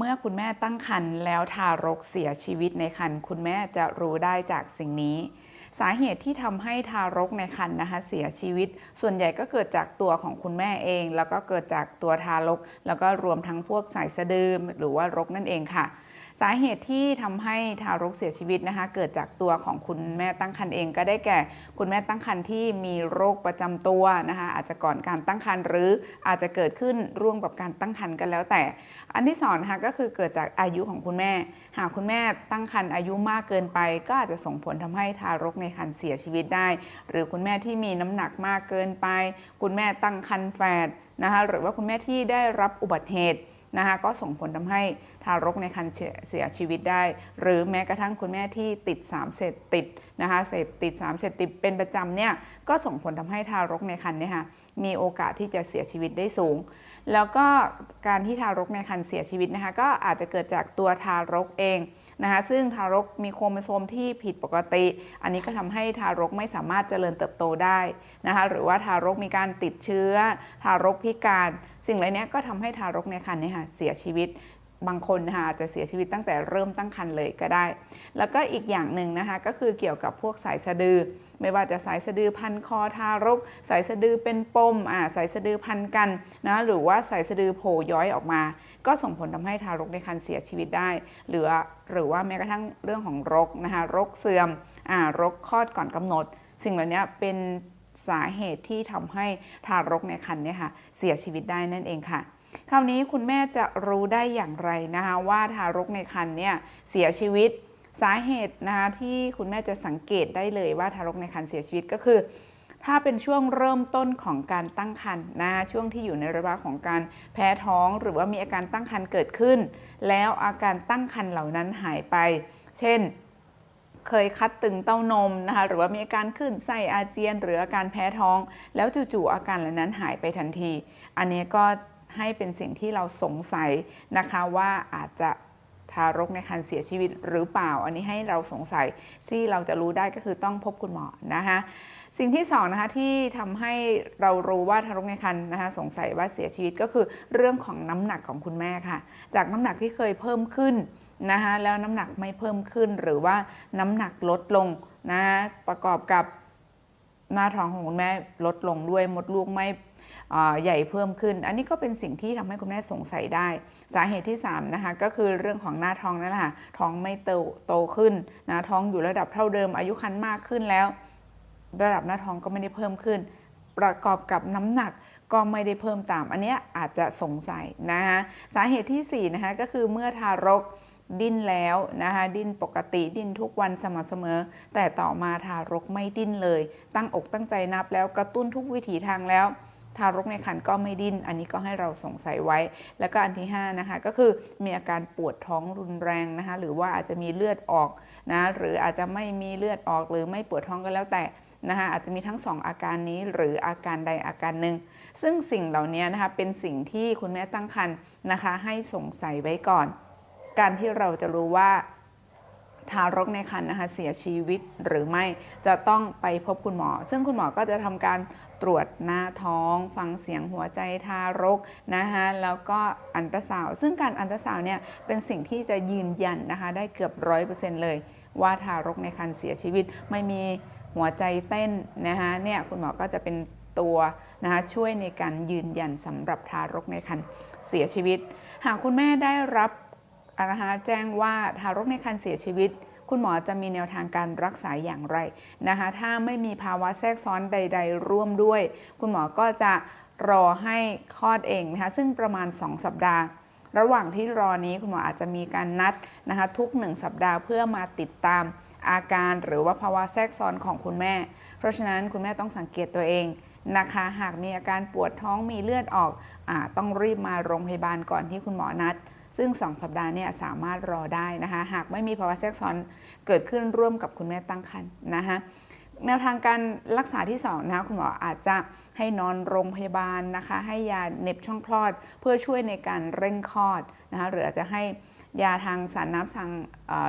เมื่อคุณแม่ตั้งครรภ์แล้วทารกเสียชีวิตในครรภ์คุณแม่จะรู้ได้จากสิ่งนี้ สาเหตุที่ทำให้ทารกในครรภ์นะคะเสียชีวิต ส่วนใหญ่ก็เกิดจากตัวของคุณแม่เอง แล้วก็เกิดจากตัวทารก แล้วก็รวมทั้งพวกสายสะดือหรือว่ารกนั่นเองค่ะ สาเหตุที่ทำให้ทารกเสียชีวิตนะคะ เกิดจากตัวของคุณแม่ตั้งครรภ์เองก็ได้แก่ คุณแม่ตั้งครรภ์ที่มีโรคประจำตัวนะคะ อาจจะก่อนการตั้งครรภ์หรืออาจจะเกิดขึ้นร่วมกับการตั้งครรภ์กันแล้วแต่ อันที่สองนะคะก็คือเกิดจากอายุของคุณแม่ หากคุณแม่ตั้งครรภ์อายุมากเกินไป ก็อาจจะส่งผลทำให้ทารกในครรภ์เสียชีวิตได้ หรือคุณแม่ที่มีน้ำหนักมากเกินไป คุณแม่ตั้งครรภ์แฝดนะคะหรือว่าคุณแม่ที่ได้รับอุบัติเหตุ นะคะก็ส่งผลทำให้ทารกในครรภ์เสียชีวิตได้ หรือแม้กระทั่งคุณแม่ที่ติดสารเสพติดนะคะเสพติดสารเสพติดเป็นประจำเนี่ยก็ส่งผลทำให้ทารกในครรภ์เนี่ยค่ะมีโอกาสที่จะเสียชีวิตได้สูง แล้วก็การที่ทารกในครรภ์เสียชีวิตนะคะก็อาจจะเกิดจากตัวทารกเอง นะคะซึ่งทารกมีโครโมโซมที่ผิดปกติ อันนี้ก็ทำให้ทารกไม่สามารถเจริญเติบโตได้นะคะหรือว่าทารกมีการติดเชื้อ ทารกพิการ สิ่งเหล่านี้ก็ทำให้ทารกในครรภ์เนี่ยค่ะเสียชีวิตบางคนนะคะจจะเสียชีวิตตั้งแต่เริ่มตั้งครรภ์เลยก็ได้ แล้วก็อีกอย่างหนึ่งนะคะก็คือเกี่ยวกับพวกสายสะดือ ไม่ว่าจะสายสะดือพันคอทารก สายสะดือเป็นปมอ่าสายสะดือพันกันนะหรือว่าสายสะดือโผล่ย้อยออกมา ก็ส่งผลทำให้ทารกในครรภ์เสียชีวิตได้ หรือหรือว่าแม้กระทั่งเรื่องของรกนะคะรกเสื่อมอ่ารกคลอดก่อนกำหนด สิ่งเหล่านี้เป็นสาเหตุที่ทำให้ทารกในครรภ์เนี่ยค่ะเสียชีวิตได้นั่นเองค่ะคราวนี้คุณแม่จะรู้ได้อย่างไรนะคะว่าทารกในครรภ์เนี่ยเสียชีวิต สาเหตุนะคะที่คุณแม่จะสังเกตได้เลยว่าทารกในครรภ์เสียชีวิตก็คือ ถ้าเป็นช่วงเริ่มต้นของการตั้งครรภ์นะช่วงที่อยู่ในระยะของการแพ้ท้อง หรือว่ามีอาการตั้งครรภ์เกิดขึ้น แล้วอาการตั้งครรภ์เหล่านั้นหายไป เช่นเคยคัดตึงเต้านมนะคะหรือว่ามีอาการขึ้นไส้อาเจียน หรืออาการแพ้ท้อง แล้วจู่ๆอาการเหล่านั้นหายไปทันที อันนี้ก็ให้เป็นสิ่งที่เราสงสัยนะคะว่าอาจจะารกในครรภ์เสียชีวิตหรือเปล่า อันนี้ให้เราสงสัยที่เราจะรู้ได้ก็คือต้องพบคุณหมอนะคะสิ่งที่สองนะคะที่ทำให้เรารู้ว่าทารกในครรภ์นะคะสงสัยว่าเสียชีวิตก็คือเรื่องของน้ำหนักของคุณแม่ค่ะ จากน้ำหนักที่เคยเพิ่มขึ้นนะคะแล้วน้ำหนักไม่เพิ่มขึ้นหรือว่าน้ำหนักลดลงนะประกอบกับหน้าท้องของคุณแม่ลดลงด้วยมดลูกไม่ใหญ่เพิ่มขึ้น อันนี้ก็เป็นสิ่งที่ทำให้คุณแม่สงสัยได้ สาเหตุที่ 3 นะคะ ก็คือเรื่องของหน้าท้องนั่นแหละท้องไม่โตโตขึ้นนะท้องอยู่ระดับเท่าเดิม อายุครรภ์มากขึ้นแล้ว ระดับหน้าท้องก็ไม่ได้เพิ่มขึ้น ประกอบกับน้ำหนักก็ไม่ได้เพิ่มตาม อันนี้อาจจะสงสัยนะคะสาเหตุที่4นะคะก็คือเมื่อทารกดิ้นแล้วนะคะดิ้นปกติดิ้นทุกวันสม่ำเสมอ แต่ต่อมาทารกไม่ดิ้นเลย ตั้งอกตั้งใจนับแล้วกระตุ้นทุกวิถีทางแล้ว ทารกในครรภ์ก็ไม่ดิ้น อันนี้ก็ให้เราสงสัยไว้ แล้วก็อันที่5นะคะก็คือมีอาการปวดท้องรุนแรงนะคะหรือว่าอาจจะมีเลือดออกนะหรืออาจจะไม่มีเลือดออกหรือไม่ปวดท้องก็แล้วแต่นะคะอาจจะมีทั้ง 2 อาการนี้หรืออาการใดอาการหนึ่ง ซึ่งสิ่งเหล่านี้นะคะเป็นสิ่งที่คุณแม่ตั้งครรภ์นะคะให้สงสัยไว้ก่อน การที่เราจะรู้ว่า ทารกในครรภ์นะคะเสียชีวิตหรือไม่จะต้องไปพบคุณหมอ ซึ่งคุณหมอก็จะทำการตรวจหน้าท้อง ฟังเสียงหัวใจทารกนะคะแล้วก็อันตราซาวซึ่งการอันตราซาวเนี่ยเป็นสิ่งที่จะยืนยันนะคะได้เกือบร้อยเปอร์เซ็นต์เลย ว่าทารกในครรภ์เสียชีวิตไม่มีหัวใจเต้นนะคะเนี่ยคุณหมอก็จะเป็นตัวนะคะช่วยในการยืนยันสำหรับทารกในครรภ์เสียชีวิต หากคุณแม่ได้รับ นะคะแจ้งว่าทารกในครรภ์เสียชีวิต คุณหมอจะมีแนวทางการรักษาอย่างไรนะคะ ถ้าไม่มีภาวะแทรกซ้อนใด ๆ ร่วมด้วย คุณหมอก็จะรอให้คลอดเองนะคะซึ่งประมาณ 2 สัปดาห์ ระหว่างที่รอนี้คุณหมออาจจะมีการนัดนะคะทุก 1 สัปดาห์เพื่อมาติดตามอาการหรือว่าภาวะแทรกซ้อนของคุณแม่ เพราะฉะนั้นคุณแม่ต้องสังเกตตัวเองนะคะ หากมีอาการปวดท้องมีเลือดออกอต้องรีบมาโรงพยาบาลก่อนที่คุณหมอนัด ซึ่ง 2 สัปดาห์เนี่ยสามารถรอได้นะคะหากไม่มีภาวะแทรกซ้อนเกิดขึ้นร่วมกับคุณแม่ตั้งครรภ์นะคะแนวทางการรักษาที่2นะคะคุณหมออาจจะให้นอนโรงพยาบาลนะคะ ให้ยาเน็บช่องคลอด เพื่อช่วยในการเร่งคลอดนะคะหรืออาจจะให้ยาทางสารน้ำทาง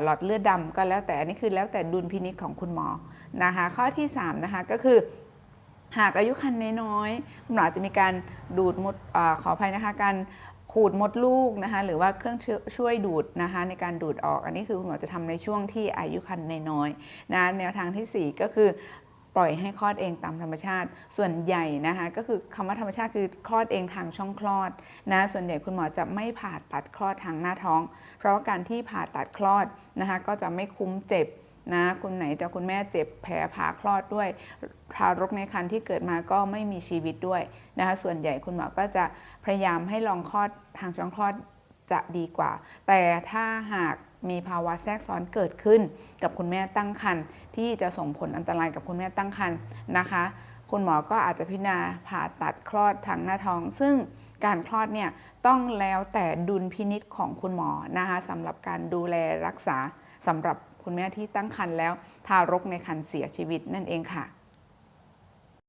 หลอดเลือดดำก็แล้วแต่อันนี้คือแล้วแต่ดุลพินิจของคุณหมอนะคะ ข้อที่3นะคะก็คือหากอายุครรภ์น้อยๆคุณหมอจะมีการดูดมดอขออภัยนะคะ การ ขูดมดลูกนะคะหรือว่าเครื่องช่วยดูดนะคะในการดูดออก อันนี้คือคุณหมอจะทำในช่วงที่อายุครรภ์น้อยๆนะแนวทางทีสี่ 4 ก็คือปล่อยให้คลอดเองตามธรรมชาติ ส่วนใหญ่นะคะก็คือคำว่าธรรมชาติคือคลอดเองทางช่องคลอดนะส่วนใหญ่คุณหมอจะไม่ผ่าตัดคลอดทางหน้าท้อง เพราะว่าการที่ผ่าตัดคลอดนะคะก็จะไม่คุ้มเจ็บนะคุณไหนแต่คุณแม่เจ็บแผลผ่าคลอดด้วย ทารกในครรภ์ที่เกิดมาก็ไม่มีชีวิตด้วยนะคะส่วนใหญ่คุณหมอก็จะพยายามให้ลองคลอดทางช่องคลอดจะดีกว่า แต่ถ้าหากมีภาวะแทรกซ้อนเกิดขึ้นกับคุณแม่ตั้งครรภ์ที่จะส่งผลอันตรายกับคุณแม่ตั้งครรภ์นะคะ คุณหมอก็อาจจะพิจารณาผ่าตัดคลอดทางหน้าท้อง ซึ่งการคลอดเนี่ยต้องแล้วแต่ดุลพินิษของคุณหมอนะคะสำหรับการดูแลรักษาสำหรับคุณแม่ที่ตั้งครรภ์แล้ว ทารกในครรภ์เสียชีวิตนั่นเองค่ะ